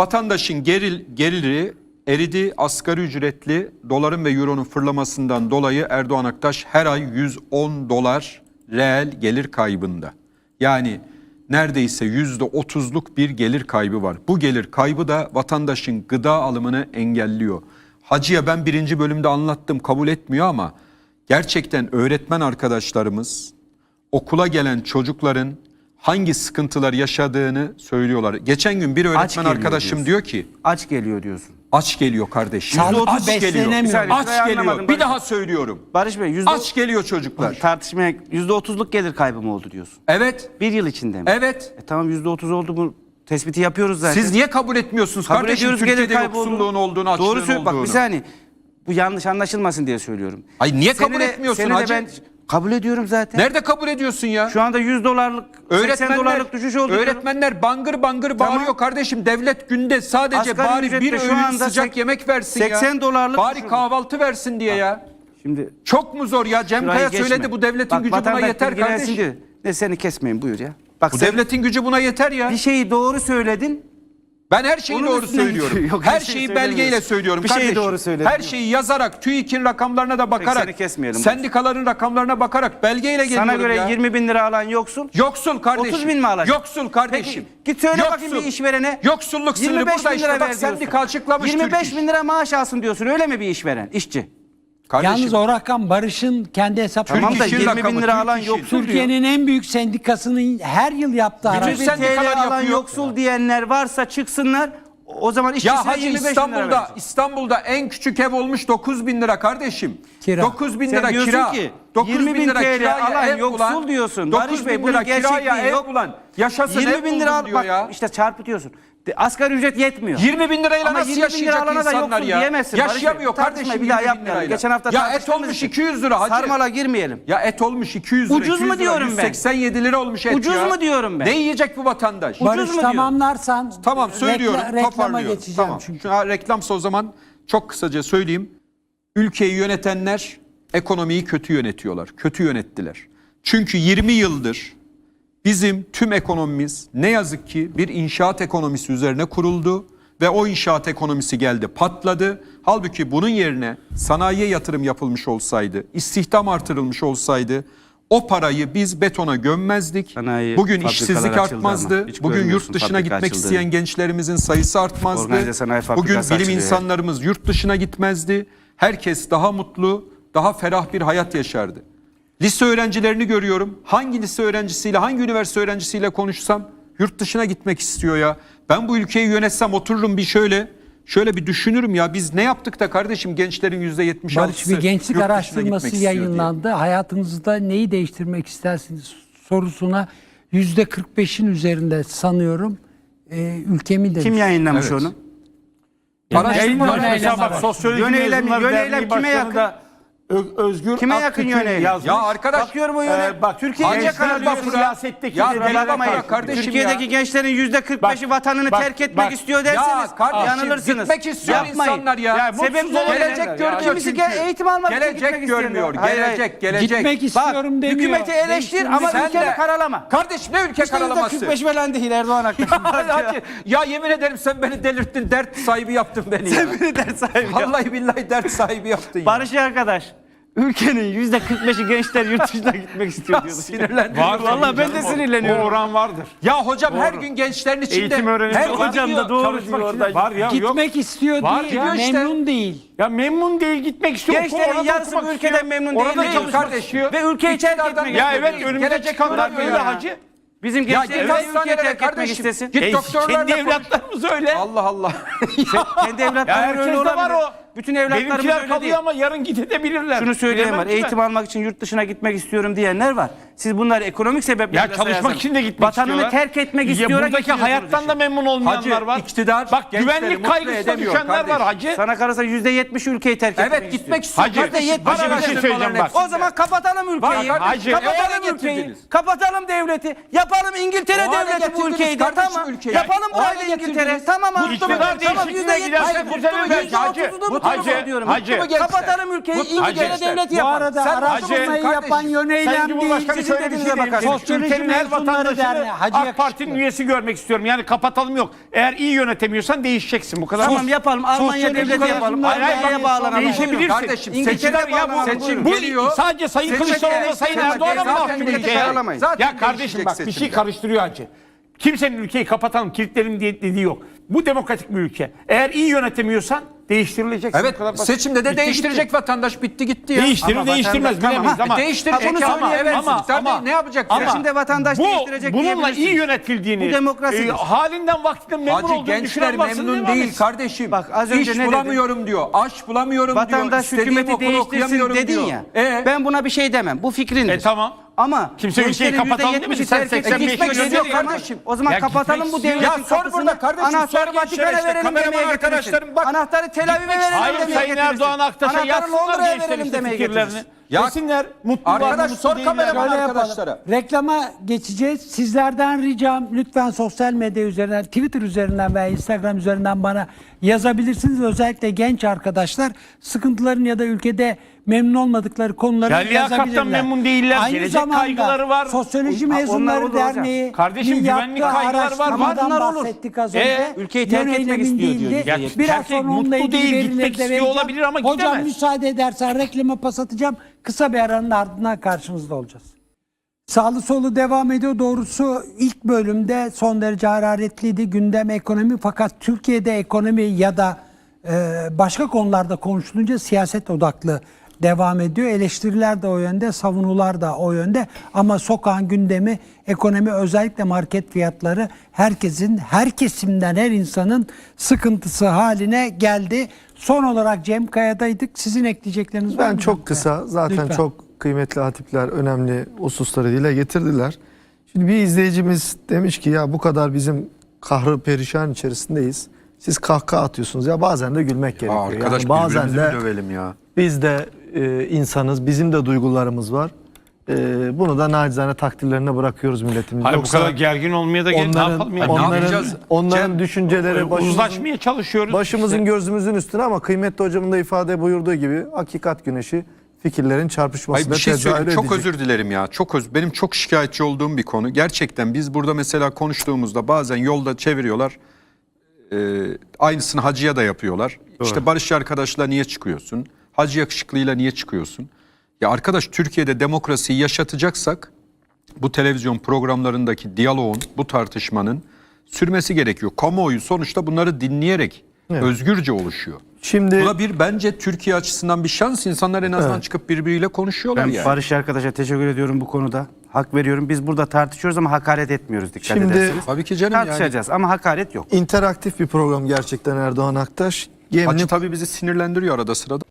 Vatandaşın geril, geliri eridi asgari ücretli doların ve euronun fırlamasından dolayı Erdoğan Aktaş her ay 110 dolar reel gelir kaybında. Yani neredeyse %30'luk bir gelir kaybı var. Bu gelir kaybı da vatandaşın gıda alımını engelliyor. Hacıya ben birinci bölümde anlattım kabul etmiyor ama gerçekten öğretmen arkadaşlarımız okula gelen çocukların hangi sıkıntılar yaşadığını söylüyorlar. Geçen gün bir öğretmen geliyor arkadaşım diyorsun. diyor ki Aç geliyor diyorsun. aç geliyor kardeşim. Sağlıklı Aç geliyor. beslenemiyor. Aç şurayı geliyor. Bir Barış- daha söylüyorum. Barış Bey yüzde Aç geliyor çocuklar. tartışmaya yüzde otuzluk gelir kaybı mı oldu diyorsun? Evet. Bir yıl içinde mi? Evet. E tamam yüzde otuz oldu bu tespiti yapıyoruz zaten. Siz niye kabul etmiyorsunuz Kabul kardeşim ediyoruz gelir Türkiye'de kaybı yoksulluğun olduğunu. olduğunu, açlığın Doğru söylüyor. Bak olduğunu? bir saniye. Bu yanlış anlaşılmasın diye söylüyorum. Ay niye kabul etmiyorsun seni de hacı? ben kabul ediyorum zaten. Nerede kabul ediyorsun ya? Şu anda 100 dolarlık, 80 dolarlık düşüş oldu. öğretmenler bangır bangır bağırıyor kardeşim. Devlet günde sadece Asgari bari ücretle bir şu öğün anda sıcak sek- yemek versin ya. 80 dolarlık Bari düşürdü. kahvaltı versin diye ya. Şimdi Çok mu zor ya? Cem şurayı Kaya geçme. söyledi bu devletin Bak, gücü buna vatandaş yeter bilgilensin kardeşim. diyor. Ne seni kesmeyin buyur ya. Bak Bu sen devletin gücü buna yeter ya. bir şeyi doğru söyledin. Ben her şeyi Onun doğru üstüne söylüyorum. gidiyor. Yok, her her şeyi belgeyle söylüyorum Bir şeyi kardeşim. doğru söyledin. Her şeyi yazarak, TÜİK'in rakamlarına da bakarak, seni kesmeyelim. sendikaların rakamlarına bakarak belgeyle geliyorum Sana göre ya. 20 bin lira alan yoksul. Yoksul kardeşim. 30 bin mi alacak? Yoksul kardeşim. Peki, git söyle bakayım bir işverene. Yoksulluk sınırı 25 burada bin işte. lira Bak ver sendika diyorsun. açıklamış 25 Türk İş. bin lira maaş alsın diyorsun öyle mi bir işveren, işçi? Kardeşim, Yalnız o rakam Barış'ın kendi hesapları. Tamam da İş'in 20 rakamı, bin lira alan yoksul. Türkiye'nin en büyük sendikasının her yıl yaptığı Bütün araştırma. 20 sendikalar alan yapıyor. yoksul diyenler varsa çıksınlar. O zaman işçisine ya hacı 25 bin lira İstanbul'da verecek. İstanbul'da en küçük ev olmuş 9 bin lira kardeşim. Kira. 9 bin Sen lira diyorsun kira. ki, 9 20 bin lira TL kiraya alan ev yoksul bulan, diyorsun. 9 Barış Bey, bin lira kiraya ev yok. bulan. Yaşasın 20 ev bin lira al, diyor bak ya. işte çarpı diyorsun. De- Asgari ücret yetmiyor. 20 bin lirayla Ama nasıl 20 bin yaşayacak alana da insanlar ya? diyemezsin Barış Bey. Yaşayamıyor Tartışmayı kardeşim bir daha 20 bin yapmayalım. lirayla. Geçen hafta Ya et tartıştığımız olmuş için. 200 lira hacı. Sarmala girmeyelim. Ya et olmuş 200 lira. Ucuz 200 mu lira, diyorum ben? 187 lira olmuş et Ucuz ya. mu diyorum ben? Ne yiyecek bu vatandaş? Ucuz Barış mu diyor? tamamlarsan Tamam söylüyorum. rekla- reklama toparlıyorum. geçeceğim Tamam. çünkü. An reklamsa o zaman çok kısaca söyleyeyim. Ülkeyi yönetenler ekonomiyi kötü yönetiyorlar. Kötü yönettiler. Çünkü 20 yıldır bizim tüm ekonomimiz ne yazık ki bir inşaat ekonomisi üzerine kuruldu ve o inşaat ekonomisi geldi patladı. Halbuki bunun yerine sanayiye yatırım yapılmış olsaydı, istihdam artırılmış olsaydı o parayı biz betona gömmezdik. Sanayi Bugün işsizlik açıldı artmazdı. Bugün yurt dışına gitmek açıldığını. isteyen gençlerimizin sayısı artmazdı. Bugün bilim açılıyor. insanlarımız yurt dışına gitmezdi. Herkes daha mutlu, daha ferah bir hayat yaşardı. Lise öğrencilerini görüyorum. Hangi lise öğrencisiyle, hangi üniversite öğrencisiyle konuşsam yurt dışına gitmek istiyor ya. Ben bu ülkeyi yönetsem otururum bir şöyle şöyle bir düşünürüm ya biz ne yaptık da kardeşim gençlerin yüzde yetmiş Barış bir gençlik araştırması yayınlandı. Hayatınızda neyi değiştirmek istersiniz sorusuna yüzde 45'in üzerinde sanıyorum e, ülkemi demiş. Kim yayınlamış Evet. onu? Yöneylem- mezunları yöneylem derneği kime yakın? da Ö- Özgür Kime yakın Aktürk'ün yazmış. Ya arkadaş Bakıyorum o yöne. Ee, bak, Türkiye gençler iyice kararlıyor. bakın siyasetteki Ya bir bak kardeşim Türkiye'deki ya. gençlerin yüzde 45'i Bak, vatanını bak, terk etmek bak. istiyor derseniz Ya kardeşim yanılırsınız. gitmek istiyor Yapmayın. insanlar ya. Ya mutsuz Sebepleri olan neler? Gelecek Ya, görmüyor Kimisi çünkü. gel- eğitim almak için Gelecek gitmek isteyenler görmüyor. Hayır, hayır. Gelecek, gelecek. Gitmek istiyorum demiyor. Hükümeti eleştir ama Sen ülkeni de- karalama. Kardeş ne ülke karalaması? yüzde 45 veren değil Erdoğan. Hadi, ya yemin ederim sen beni delirttin. Dert sahibi yaptın beni ya. Sen beni dert sahibi. Vallahi billahi dert sahibi yaptın ya. Barış arkadaş. Ülkenin yüzde 45'i gençler yurt dışına gitmek istiyor diyordu. Sinirlendim. Var Vallahi ben de sinirleniyorum. O oran vardır. Ya hocam her gün gençlerin içinde Eğitim öğrenimi her olan- hocam da doğru Çalışmak diyor için orada. Var ya yok. Gitmek istiyor Var değil, ya işte. memnun değil. Ya memnun değil gitmek istiyor. Gençlerin Orada yarısı okumak bu ülkeden istiyor. memnun Orada değil. Değil çalışmak kardeşim. istiyor. Ve ülkeyi terk etmek Ya evet önümüze Gelecek çıkanlar böyle ya. hacı. Bizim Ya gençlerimiz git ülkeyi hastanelere terk etmek kardeşim. istesin. Git E, doktorlarla Kendi konuş. evlatlarımız öyle. Allah Allah. Kendi Ya evlatlarımız öyle herkeste olabilir. var o. Bütün evlatlarımız Benimkiler öyle değil. kalıyor ama yarın gidebilirler. Şunu söyleyen Bilemem var. ki ben. Eğitim almak için yurt dışına gitmek istiyorum diyenler var. Siz bunları ekonomik sebeplerle Ya çalışmak sayarsınız. için de gitmek Vatanını istiyorlar. terk etmek Ya istiyor. buradaki hayattan da memnun olmayanlar Hacı, var. iktidar Bak gençleri güvenlik mutlu kaygısına edemiyor düşenler var hacı. Sana kalırsa yüzde yetmiş ülkeyi terk etmek Evet gitmek istiyor. Hacı, kardeşim. hacı, Para bir şey söyleyeceğim bak. O zaman kapatalım ülkeyi. Bak Hacı, kapatalım hale ülkeyi. getirdiniz. Kapatalım devleti. Yapalım İngiltere O hale devleti bu getirdiniz ülkeyi de. kardeşim Tamam. ülkeyi. Yapalım O hale burayı da İngiltere. getirdiniz. Tamam abi. İktidar Tamam değişikliğine yüzde giderse yetmiş. düzelir belki. Yüzde Hacı, otuzunu hacı, mutlu diyorum. hacı. Mutlu mu gençler? Kapatalım ülkeyi Mutlu mu İngiltere devleti Bu yapalım. arada Sen araştırmayı kardeşim, yapan kardeşim. yöneylem Sen değil. Cumhurbaşkanı Sizin şöyle bir şey Ülkenin her vatandaşını AK. Parti'nin üyesi görmek istiyorum. Yani kapatalım yok. Eğer iyi yönetemiyorsan değişeceksin. Bu kadar. Tamam yapalım. Almanya devleti yapalım. Almanya'ya bağlanalım. Değişebilirsin. Kardeşim İngiltere seçim, bağlanalım, seçim. Bu geliyor. sadece Sayın Seçim Kılıçdaroğlu geliyor. Sayın Erdoğan'a mı mahkum Ya kardeşim bak bir şey karıştırıyor Hacı. Kimsenin ülkeyi kapatalım, kilitlerim diye dediği yok. Bu demokratik bir ülke. Eğer iyi yönetemiyorsan değiştirileceksin. Evet Bu kadar basit. seçimde de Bitti değiştirecek gitti. vatandaş bitti gitti ya. Değiştirir Ama değiştirmez vatandaş- bilemeyiz Tamam, ama. değiştirecek Ha, bunu ama, söyleyebilirsin. evet, tabii ne yapacak? Ama Seçimde vatandaş bu, değiştirecek bununla iyi yönetildiğini, Bu demokrasidir. e, halinden vaktinden memnun Hacı olduğunu gençler memnun değil kardeşim. Bak, az önce İş ne bulamıyorum diyor. Aş bulamıyorum Vatandaş diyor. İstediğim hükümeti değiştirsin dedin diyor. ya. E? Ben buna bir şey demem. Bu fikrindir. E, tamam. Ama Kimse ülkeyi kapatalım %70'i demedi. Sen terk 85 etmek gitmek istiyor istiyor diyorsan, kardeşim. O zaman Ya kapatalım bu devletin Ya sor kapısını. burada kardeşim, Anahtarı sor Vatikan'a işte, verelim kameraman demeye arkadaşlarım bak. Anahtarı Tel Aviv'e verelim Hayır demeye Sayın getirirsin. Erdoğan Aktaş'a Anahtarı yatsınlar Londra'ya gençler verelim işte demeye fikirlerini. Ya- Desinler mutlu Arkadaş sor mi? kameraman arkadaşlara. Reklama geçeceğiz. Sizlerden ricam lütfen sosyal medya üzerinden, Twitter üzerinden veya Instagram üzerinden bana yazabilirsiniz. Özellikle genç arkadaşlar sıkıntıların ya da ülkede memnun olmadıkları konuları Ya liyakattan yazabilirler. memnun değiller. Aynı Gelecek zamanda kaygıları var. Sosyoloji Onlar Mezunları. Derneği Kardeşim, güvenlik kaygıları var. Bunlar olur. bahsettik az E, önce. ülkeyi terk etmek Yönelimin istiyor diyor. Ya, Biraz terk- sonra onunla mutlu ilgili değil, verileri gitmek de istiyor vereceğim. olabilir ama Hocam gidemez. müsaade edersen reklama pas atacağım. Kısa bir aranın ardından karşınızda olacağız. Sağlı solu devam ediyor. Doğrusu ilk bölümde son derece hararetliydi gündem ekonomi fakat Türkiye'de ekonomi ya da e, başka konularda konuşulunca siyaset odaklı devam ediyor. Eleştiriler de o yönde, savunular da o yönde ama sokağın gündemi ekonomi özellikle market fiyatları herkesin, her kesimden her insanın sıkıntısı haline geldi. Son olarak Cem Kaya'daydık. Sizin ekleyecekleriniz var mı? Ben çok kısa zaten Lütfen. çok kıymetli hatipler önemli hususları dile getirdiler. Şimdi bir izleyicimiz demiş ki ya bu kadar bizim kahrı perişan içerisindeyiz. Siz kahkaha atıyorsunuz ya bazen de gülmek gerekiyor. Aa, arkadaş Yani bazen de dövelim ya? biz de e, insanız, bizim de duygularımız var. E, bunu da nacizane takdirlerine bırakıyoruz milletimiz. Hayır bu Yoksa kadar gergin olmaya da gel, ne onların, yapalım ya? ne onların, yapacağız? onların Cem, düşünceleri başımızın, Uzlaşmaya çalışıyoruz. başımızın işte. gözümüzün üstüne ama kıymetli hocamın da ifade buyurduğu gibi hakikat güneşi fikirlerin bir şey tezahür söyleyeyim. Çok edecek. özür dilerim ya. Çok öz benim çok şikayetçi olduğum bir konu. Gerçekten biz burada mesela konuştuğumuzda bazen yolda çeviriyorlar. Ee, aynısını hacıya da yapıyorlar. İşte Barış arkadaşla niye çıkıyorsun? Hacı yakışıklıyla niye çıkıyorsun? Ya arkadaş Türkiye'de demokrasiyi yaşatacaksak bu televizyon programlarındaki diyaloğun, bu tartışmanın sürmesi gerekiyor. Kamuoyu sonuçta bunları dinleyerek özgürce oluşuyor. Şimdi Bu da bir bence Türkiye açısından bir şans. İnsanlar en azından Evet. çıkıp birbiriyle konuşuyorlar Ben yani. Barış arkadaşa teşekkür ediyorum bu konuda. Hak veriyorum. Biz burada tartışıyoruz ama hakaret etmiyoruz dikkat Şimdi- ederseniz. Tabii ki canım yani. Tartışacağız ama hakaret yok. interaktif bir program gerçekten Erdoğan Aktaş. Gemini Hacı tabii bizi sinirlendiriyor arada sırada.